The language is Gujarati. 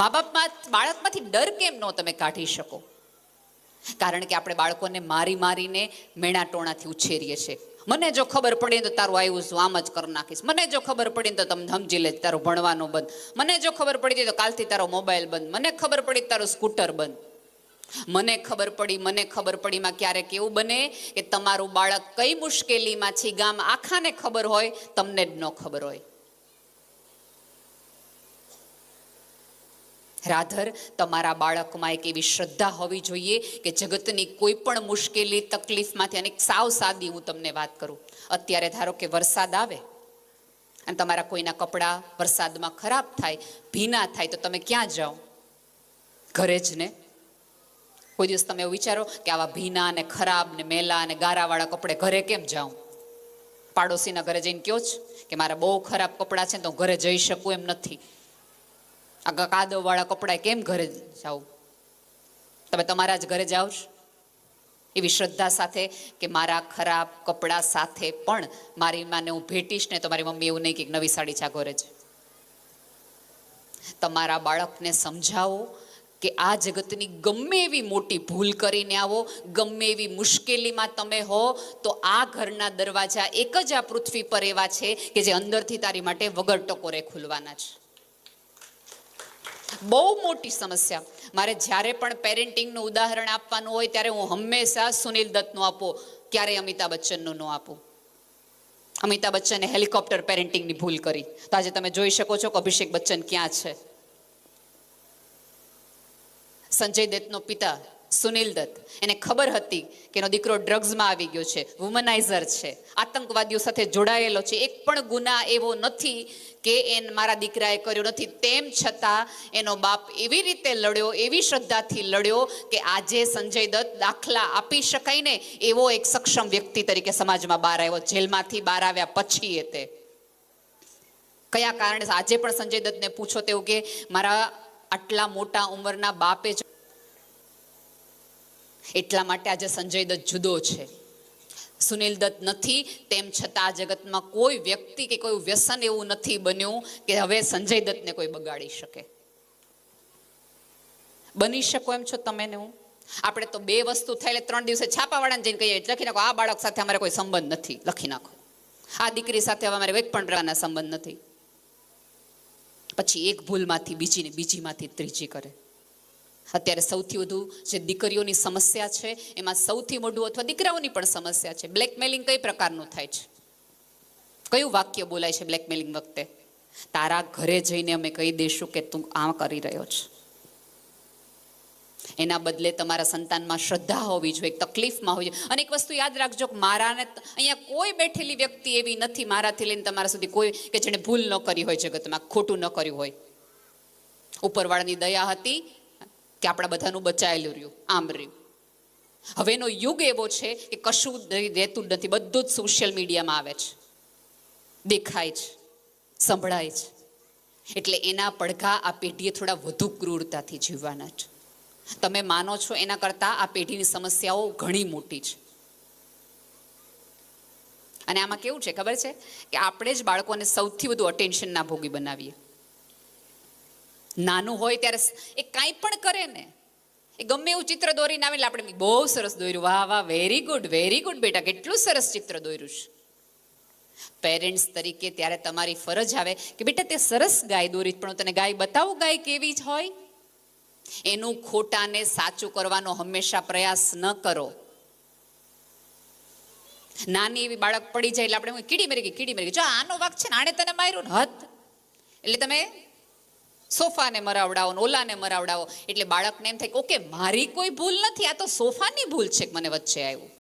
મા બાપમાં બાળકમાંથી ડર કેમ ન તમે કાઢી શકો? કારણ કે આપણે બાળકોને મારી મારીને મેણા ટોણાથી ઉછેરીએ છીએ. મને જો ખબર પડે તો તારું આવ્યું છું આમ જ કરી નાખીશ. મને જો ખબર પડી તો તમે સમજી લે, તારું ભણવાનું બંધ. મને જો ખબર પડી તો કાલથી તારો મોબાઈલ બંધ. મને ખબર પડી તારું સ્કૂટર બંધ. મને ખબર પડી, મને ખબર પડીમાં ક્યારેક એવું બને કે તમારું બાળક કઈ મુશ્કેલીમાં છે, ગામ આખાને ખબર હોય, તમને જ ન ખબર હોય. રાધર, તમારા બાળકમાં એક એવી શ્રદ્ધા હોવી જોઈએ કે જગતની કોઈ પણ મુશ્કેલી, તકલીફમાંથી અને સાવ સાદી હું તમને વાત કરું. અત્યારે ધારો કે વરસાદ આવે અને તમારા કોઈના કપડાં વરસાદમાં ખરાબ થાય, ભીના થાય, તો તમે ક્યાં જાઓ? ઘરે જ ને? કોઈ દિવસ તમે એવું વિચારો કે આવા ભીના અને ખરાબ ને મેલા અને ગારાવાળા કપડે ઘરે કેમ જાઉં? પાડોશીના ઘરે જઈને કયો જ કે મારા બહુ ખરાબ કપડાં છે ને તો હું ઘરે જઈ શકું એમ નથી. આ કાદવવાળા કપડાં કેમ ઘરે જાઓ? તમે તમારા જ ઘરે જાઓ એવી શ્રદ્ધા સાથે કે મારા ખરાબ કપડાં સાથે પણ મારી માને હું ભેટીશ ને તો મારી મમ્મી એવું નહીં કે નવી સાડી ચા ઘરે છે. તમારા બાળકને સમજાવો કે આ જગતની ગમે એવી મોટી ભૂલ કરીને આવો, ગમે એવી મુશ્કેલીમાં તમે હો, તો આ ઘરના દરવાજા એક જ આ પૃથ્વી પર એવા છે કે જે અંદરથી તારી માટે વગર ટકોરે ખુલવાના છે. બહુ મોટી સમસ્યા. મારે જ્યારે પણ પેરેન્ટિંગનું ઉદાહરણ આપવાનું હોય, ત્યારે હું હંમેશા સુનિલ દત્તનું આપો ક્યારેય અમિતાભ બચ્ચનનું ન આપું? અમિતાભ બચ્ચને હેલિકોપ્ટર પેરેન્ટિંગની ભૂલ કરી. તો આજે તમે જોઈ શકો છો કે અભિષેક બચ્ચન ક્યાં છે. સંજય દત્તનો પિતા સુનિલ દત્ત. એને ખબર હતી કે એનો દીકરો ડ્રગ્સમાં આવી ગયો છે વુમનાઇઝર છે. આતંકવાદીઓ સાથે જોડાયેલો છે. એક પણ ગુના એવો નથી કે એન મારા દીકરાએ કર્યો નથી. તેમ છતાં એનો બાપ એવી રીતે લડ્યો, એવી શ્રદ્ધાથી લડ્યો કે આજે સંજય દત્ત દાખલા આપી શકાય ને એવો એક સક્ષમ વ્યક્તિ તરીકે સમાજમાં બહાર આવ્યો. જેલમાંથી બહાર આવ્યા પછી એ તે. કયા કારણે આજે પણ સંજય દત્તને પૂછો તેવું કે મારા આટલા મોટા ઉંમરના બાપે જ એટલા માટે આજે સંજય દત્ત જુદો છે. સુનિલ દત્ત નથી, તેમ છતાં આ જગતમાં કોઈ વ્યક્તિ કે કોઈ વ્યસન એવું નથી બન્યું કે હવે સંજય દત્તને કોઈ બગાડી શકે. બની શકો એમ છો તમે ને હું? આપણે તો બે વસ્તુ એટલે ત્રણ દિવસે છાપાવાળાને જઈને કહીએ, લખી નાખો, આ બાળક સાથે અમારે કોઈ સંબંધ નથી, લખી નાખો. આ દીકરી સાથે હવે અમારે એક પણ પ્રકારના સંબંધ નથી. પછી એક ભૂલમાંથી બીજીને બીજીમાંથી ત્રીજી કરે. અત્યારે સૌથી વધુ જે દીકરીઓની સમસ્યા છે, એમાં સૌથી મોટું અથવા દીકરાઓની પણ સમસ્યા છે. બ્લેકમેલિંગ કઈ પ્રકારનું થાય છે? કયું વાક્ય બોલાય છે બ્લેકમેલિંગ વખતે? તારા ઘરે જઈને અમે કહી દઈશું કે તું આ કરી રહ્યો છે. એના બદલે તમારા સંતાનમાં શ્રદ્ધા હોવી જોઈએ, તકલીફમાં હોવી જોઈએ. અને એક વસ્તુ યાદ રાખજો કે મારાને અહીંયા કોઈ બેઠેલી વ્યક્તિ એવી નથી મારાથી લઈને તમારા સુધી કોઈ કે જેણે ભૂલ ન કરી હોય જગતમાં, ખોટું ન કર્યું હોય. ઉપરવાળાની દયા હતી કે આપણા બધાનું બચાયેલું રહ્યું, આમ રહ્યું. હવેનો યુગ એવો છે કે કશું રહેતું નથી. બધું જ સોશિયલ મીડિયામાં આવે છે. દેખાય છે, સંભળાય છે. એટલે એના પડઘા આ પેઢીએ થોડા વધુ ક્રૂરતાથી જીવવાના છે. તમે માનો છો એના કરતાં આ પેઢીની સમસ્યાઓ ઘણી મોટી છે. અને આમાં કેવું છે ખબર છે? કે આપણે જ બાળકોને સૌથી વધુ અટેન્શનના ભોગી બનાવીએ. નાનું હોય ત્યારે એ કાંઈ પણ કરે ને, એ ગમે એવું ચિત્ર દોરીને આવે એટલે આપણે બહુ સરસ દોર્યું. વાહ વાહ વેરી ગુડ વેરી ગુડ બેટા, કેટલું સરસ ચિત્ર દોર્યું છે. પેરેન્ટ્સ તરીકે ત્યારે તમારી ફરજ આવે કે બેટા, તે સરસ ગાય દોરી, પણ તને ગાય બતાવું, ગાય કેવી જ હોય? એનું ખોટાને સાચું કરવાનો હંમેશા પ્રયાસ ન કરો. નાની એવી બાળક પડી જાય એટલે આપણે કીડી મરી ગઈ, કીડી મરી ગઈ. જો આનો વાક છે ને, આણે તને માર્યું હદ. એટલે તમે સોફાને મરાવડાવો ઓલાને મરાવડાવો. એટલે બાળકને એમ થાય કે, ઓકે, મારી કોઈ ભૂલ નથી, આ તો સોફાની ભૂલ છે મને વચ્ચે આવ્યું.